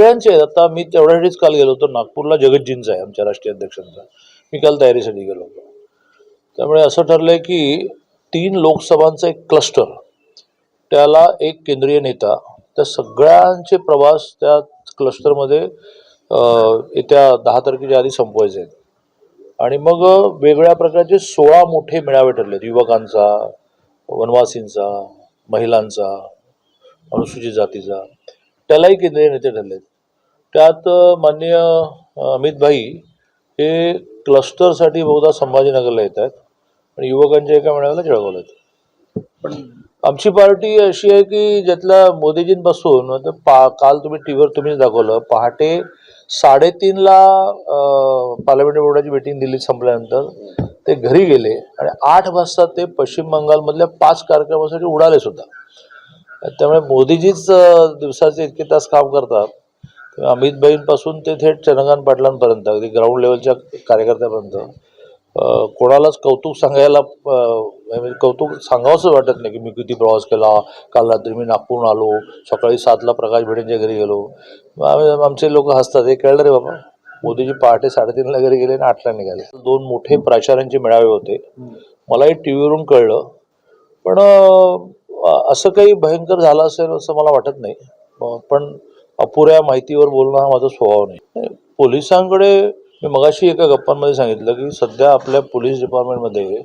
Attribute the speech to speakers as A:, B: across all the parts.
A: सगळ्यांचे आहेत. आता मी तेवढ्यासाठीच काल गेलो होतो. नागपूरला जगतजींचा आहे आमच्या राष्ट्रीय अध्यक्षांचा. मी काल तयारीसाठी गेलो होतो. त्यामुळे असं ठरलंय की तीन लोकसभांचं एक क्लस्टर त्याला एक केंद्रीय नेता त्या सगळ्यांचे प्रवास त्या क्लस्टरमध्ये येत्या दहा तारखेच्या आधी संपवायचे आहेत. आणि मग वेगळ्या प्रकारचे सोळा मोठे मेळावे ठरलेत. युवकांचा वनवासींचा महिलांचा अनुसूचित जातीचा. त्यालाही केंद्रीय नेते ठरलेत. त्यात माननीय अमित भाई हे क्लस्टरसाठी बहुधा संभाजीनगरला येत आहेत आणि युवकांच्या एका मेळाव्याला जळगावला येतात.
B: पण
A: आमची पार्टी अशी आहे की ज्यातल्या मोदीजींपासून पा काल तुम्ही टी व्हीवर तुम्हीच दाखवलं पहाटे साडेतीनला पार्लमेंटरी बोर्डाची मिटिंग दिल्लीत संपल्यानंतर ते घरी गेले आणि आठ वाजता ते पश्चिम बंगालमधल्या पाच कार्यक्रमासाठी उडाले सुद्धा. त्यामुळे मोदीजीच दिवसाचे इतके तास काम करतात. तेव्हा अमित भाईंपासून ते थेट चंद्रकांत पाटलांपर्यंत अगदी ग्राउंड लेवलच्या कार्यकर्त्यापर्यंत. कोणालाच कौतुक सांगायला म्हणजे कौतुक सांगावंसं वाटत नाही की मी किती प्रवास केला काल रात्री मी नागपूरहून आलो सकाळी सातला प्रकाश भेटेंच्या घरी गेलो. आमचे लोक हसतात हे कळलं रे बाबा. मोदीजी पहाटे साडेतीनला घरी गेले आणि आठला निघाले. दोन मोठे प्राचार्यांचे मेळावे होते. मलाही टी व्हीवरून कळलं. पण असं काही भयंकर झालं असेल असं मला वाटत नाही. पण अपुऱ्या माहितीवर बोलणं हा माझा स्वभाव नाही. पोलिसांकडे मी मगाशी एका गप्पांमध्ये सांगितलं की सध्या आपल्या पोलीस डिपार्टमेंटमध्ये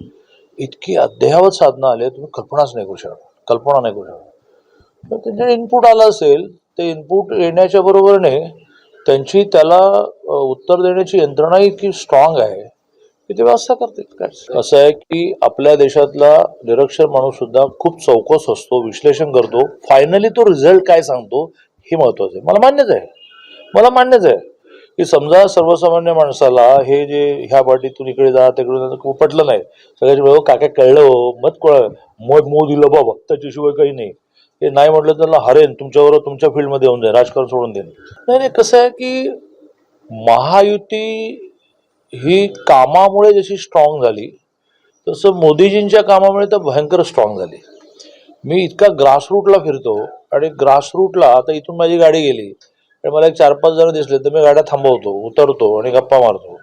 A: इतकी अद्ययावत साधनं आली तुम्ही कल्पनाच नाही करू शकणार कल्पना नाही करू शकणार त्यांचे इनपुट आलं असेल ते इनपुट येण्याच्या बरोबरीने त्यांची त्याला उत्तर देण्याची यंत्रणा इतकी स्ट्रॉंग आहे की ते व्यवस्था करते काय असं आहे की आपल्या देशातला निरक्षर माणूस सुद्धा खूप चौकस असतो विश्लेषण करतो. फायनली तो रिझल्ट काय सांगतो हे महत्वाचं आहे. मला मान्यच आहे. मला मान्यच आहे की समजा सर्वसामान्य माणसाला हे जे ह्या बाटीतून इकडे जा तिकडे जा पटलं नाही. सगळ्याचे काय काका कळलं हो मत कळ मत मो दिलं बाबा त्याच्याशिवाय काही नाही. हे नाही म्हटलं त्याला हरेन तुमच्याबरोबर तुमच्या फील्डमध्ये येऊन जाईल राजकारण सोडून देईन. नाही नाही कसं आहे की महायुती ही कामामुळे जशी स्ट्रॉंग झाली तसं मोदीजींच्या कामामुळे तर भयंकर स्ट्रॉंग झाली. मी इतका ग्रासरूटला फिरतो आणि ग्रासरूटला आता इथून माझी गाडी गेली. आणि मला एक चार पाच जण दिसले तर मी गाड्या थांबवतो उतरतो आणि गप्पा मारतो.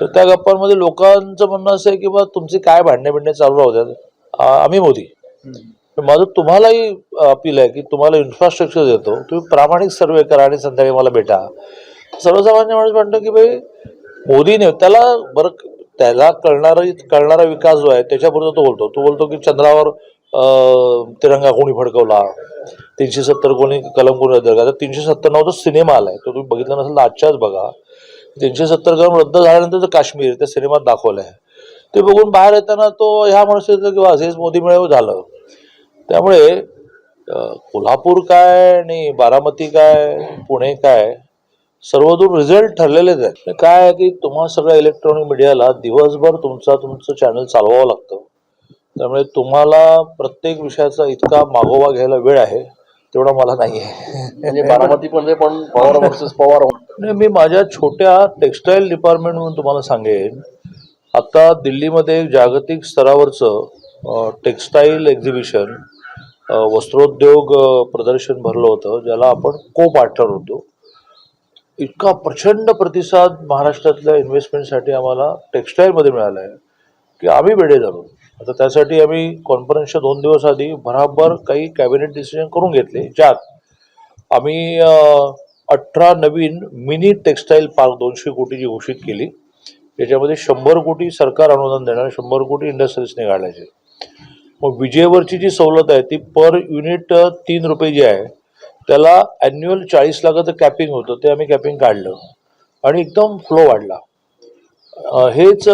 A: तर त्या गप्पांमध्ये लोकांचं म्हणणं असं आहे की बा तुमचे काय भांडणे बिंडणे चालू राहू द्यात? आ- आम्ही मोदी. माझं तुम्हालाही अपील आहे की तुम्हाला इन्फ्रास्ट्रक्चर देतो. तुम्ही प्रामाणिक सर्वे करा आणि संध्याकाळी मला भेटा. सर्वसामान्य माणूस म्हणतो की भाई मोदीने त्याला बरं त्याला कळणारा कळणारा विकास जो आहे त्याच्यापुरता तो बोलतो. तो बोलतो की चंद्रावर तिरंगा कोणी फडकवला? तीनशे सत्तर कोणी कलम कोणी रद्द केला. तर तीनशे सत्तर नावाचा सिनेमा आलाय. तो तुम्ही बघितला नसेल तर आजच्याच बघा. तीनशे सत्तर कलम रद्द झाल्यानंतर काश्मीर त्या सिनेमात दाखवलंय. ते बघून बाहेर येताना तो ह्या माणूस किंवा की वा मोदी मिळव झालं. त्यामुळे कोल्हापूर काय आणि बारामती काय पुणे काय सर्वदूर रिझल्ट ठरलेलेच आहेत. काय आहे की तुम्हाला सगळ्या इलेक्ट्रॉनिक मीडियाला दिवसभर तुमचा तुमचं चॅनल चालवावं लागतं. त्यामुळे तुम्हाला प्रत्येक विषयाचा इतका मागोवा घ्यायला वेळ आहे तेवढा मला नाही आहे.
B: म्हणजे बारामतीमध्ये पण पवार वर्सेस पवार
A: नाही मी माझ्या छोट्या टेक्स्टाईल डिपार्टमेंट म्हणून तुम्हाला सांगेन आता दिल्लीमध्ये एक जागतिक स्तरावरचं टेक्स्टाईल एक्झिबिशन वस्त्रोद्योग प्रदर्शन भरलं होतं ज्याला आपण को पार्टनर होतो. इतका प्रचंड प्रतिसाद महाराष्ट्रातल्या इन्व्हेस्टमेंटसाठी आम्हाला टेक्स्टाईलमध्ये मिळाला आहे की आम्ही वेडे झालो आता त्यासाठी आम्ही कॉन्फरन्सच्या दोन दिवस आधी भराभर काही कॅबिनेट डिसिजन करून घेतले ज्यात आम्ही अठरा नवीन मिनी टेक्स्टाईल पार्क दोनशे कोटीची घोषित केली. त्याच्यामध्ये शंभर कोटी सरकार अनुदान देणार शंभर कोटी इंडस्ट्रीजने काढायचे. मग विजेवरची जी सवलत आहे ती पर युनिट तीन रुपये जी आहे त्याला ॲन्युअल चाळीस लाखाचं कॅपिंग होतं ते आम्ही कॅपिंग काढलं. आणि एकदम फ्लो वाढला. हेच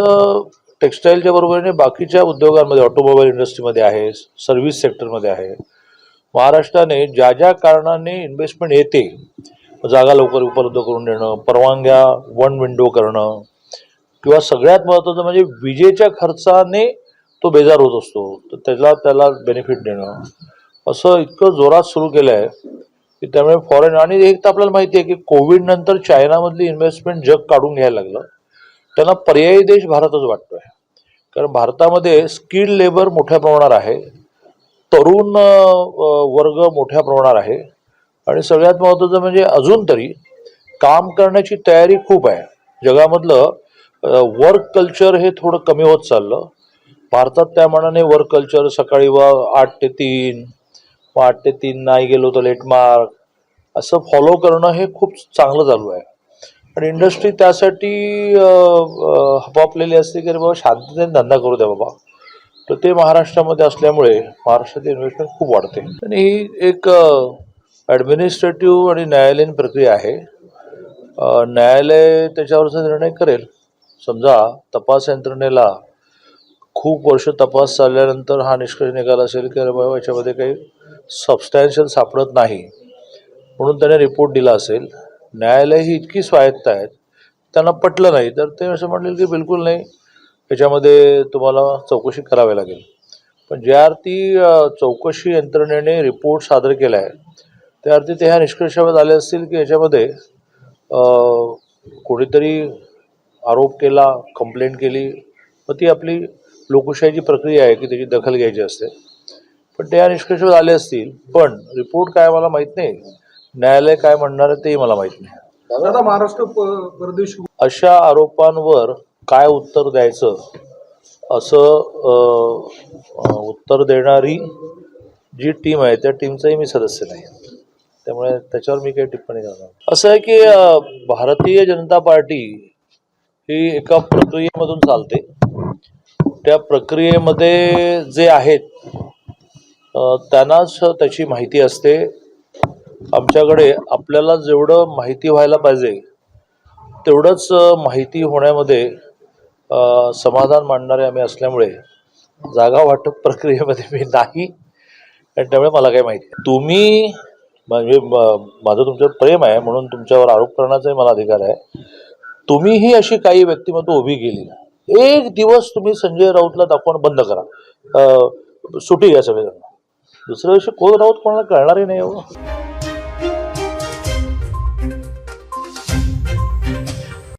A: टेक्स्टाईलच्या बरोबरीने बाकीच्या उद्योगांमध्ये ऑटोमोबाईल इंडस्ट्रीमध्ये आहे सर्व्हिस सेक्टरमध्ये आहे. महाराष्ट्राने ज्या ज्या कारणाने इन्व्हेस्टमेंट येते जागा लवकर उपलब्ध करून देणं परवानग्या वन विंडो करणं किंवा सगळ्यात महत्त्वाचं म्हणजे विजेच्या खर्चाने तो बेजार होत असतो तर त्याला त्याला बेनिफिट देणं. असं इतकं जोरात सुरू केलं आहे की त्यामुळे फॉरेन आणि एक तर आपल्याला माहिती आहे की कोविडनंतर चायनामधली इन्व्हेस्टमेंट जग काढून घ्यायला लागलं. त्यांना पर्यायी देश भारतच वाटतोय. कारण भारतामध्ये स्किल्ड लेबर मोठ्या प्रमाणावर आहे. तरुण वर्ग मोठ्या प्रमाणावर आहे. आणि सगळ्यात महत्त्वाचं म्हणजे अजून तरी काम करण्याची तयारी खूप आहे. जगामधलं वर्क कल्चर हे थोडं कमी होत चाललं. भारतात त्या मानाने वर्क कल्चर सकाळी व आठ ते तीन मग आठ ते तीन नाही गेलो तर लेट मार्क असं फॉलो करणं हे खूप चांगलं चालू आहे. आणि इंडस्ट्री त्यासाठी हपापलेली असते की अरे बाबा शांततेने धंदा करू द्या बाबा. तर ते महाराष्ट्रामध्ये असल्यामुळे महाराष्ट्रातील इन्व्हेस्टमेंट खूप वाढते. आणि ही एक ॲडमिनिस्ट्रेटिव्ह आणि न्यायालयीन प्रक्रिया आहे. न्यायालय त्याच्यावरचा निर्णय करेल. समजा तपास यंत्रणेला खूप वर्ष तपास चालल्यानंतर हा निष्कर्ष निघाला असेल की अरे बाबा याच्यामध्ये काही सबस्टॅन्शियल सापडत नाही. म्हणून त्याने रिपोर्ट दिला असेल. न्यायालय ही इतकी स्वायत्त आहेत त्यांना पटलं नाही. तर ते असं म्हणले की बिलकुल नाही याच्यामध्ये तुम्हाला चौकशी करावी लागेल. पण ज्या अर्थी चौकशी यंत्रणेने रिपोर्ट सादर केला आहे त्या अर्थी ते ह्या निष्कर्षावर आले असतील की याच्यामध्ये कोणीतरी आरोप केला कंप्लेंट केली मग ती आपली लोकशाहीची प्रक्रिया आहे की त्याची दखल घ्यायची असते. पण त्या निष्कर्षावर आले असतील पण रिपोर्ट काय मला माहीत नाही. न्यायालय काय म्हणणार आहे तेही मला माहीत नाही.
C: महाराष्ट्र परदेशी
A: अशा आरोपांवर काय उत्तर द्यायचं? असं उत्तर देणारी जी टीम आहे त्या टीमचाही मी सदस्य नाही. त्यामुळे त्याच्यावर मी काही टिप्पणी करणार. असं आहे की भारतीय जनता पार्टी ही एका प्रक्रियेमधून चालते. त्या प्रक्रियेमध्ये जे आहेत त्यांनाच त्याची माहिती असते. आमच्याकडे आपल्याला जेवढं माहिती व्हायला पाहिजे तेवढंच माहिती होण्यामध्ये समाधान मांडणारे आम्ही असल्यामुळे जागा वाटप प्रक्रियेमध्ये मी नाही आणि त्यामुळे मला काही माहिती तुम्ही म्हणजे माझं तुमच्यावर प्रेम आहे म्हणून तुमच्यावर आरोप करण्याचाही मला अधिकार आहे. तुम्हीही अशी काही व्यक्तिमत्व उभी केली एक दिवस तुम्ही संजय राऊतला दाखवणं बंद करा. सुटी घ्या सगळेजण. दुसऱ्या दिवशी कोण राऊत कोणाला कळणारही नाही हो.